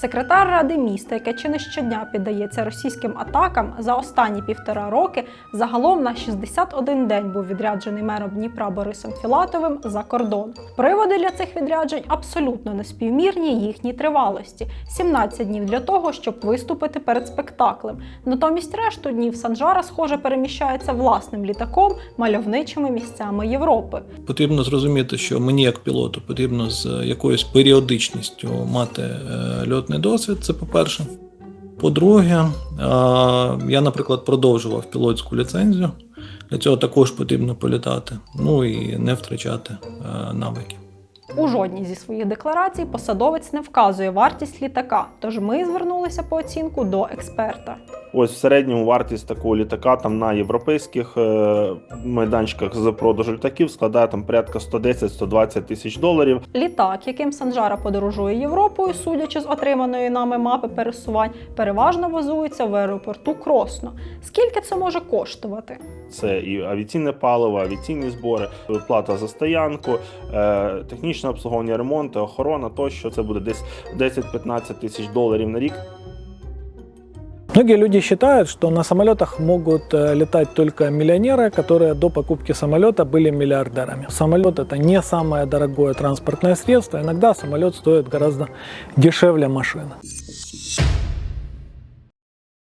Секретар ради міста, яке чи не щодня піддається російським атакам, за останні півтора роки загалом на 61 день був відряджений мером Дніпра Борисом Філатовим за кордон. Приводи для цих відряджень абсолютно неспівмірні їхній тривалості 17 днів для того, щоб виступити перед спектаклем. Натомість решту днів Санжара, схоже, переміщається власним літаком мальовничими місцями Європи. Потрібно зрозуміти, що мені як пілоту потрібно з якоюсь періодичністю мати е, льотний досвід. Це по-перше. По-друге, е, я, наприклад, продовжував пілотську ліцензію. Для цього також потрібно політати, ну і не втрачати е, навики. У жодній зі своїх декларацій посадовець не вказує вартість літака, тож ми звернулися по оцінку до експерта. Ось в середньому вартість такого літака там на європейських е, майданчиках з продажу літаків складає там порядка 110-120 тисяч доларів. Літак, яким Санжара подорожує Європою, судячи з отриманої нами мапи пересувань, переважно базується в аеропорту Кросно. Скільки це може коштувати? Це і авіаційне паливо, авіаційні збори, плата за стоянку, е, технічне обслуговування, ремонт, охорона тощо. Це буде десь 10-15 тисяч доларів на рік. Многие люди считают, что на самолетах могут э, летать только миллионеры, которые до покупки самолета были миллиардерами. Самолет это не самое дорогое транспортное средство. Иногда самолет стоит гораздо дешевле машины.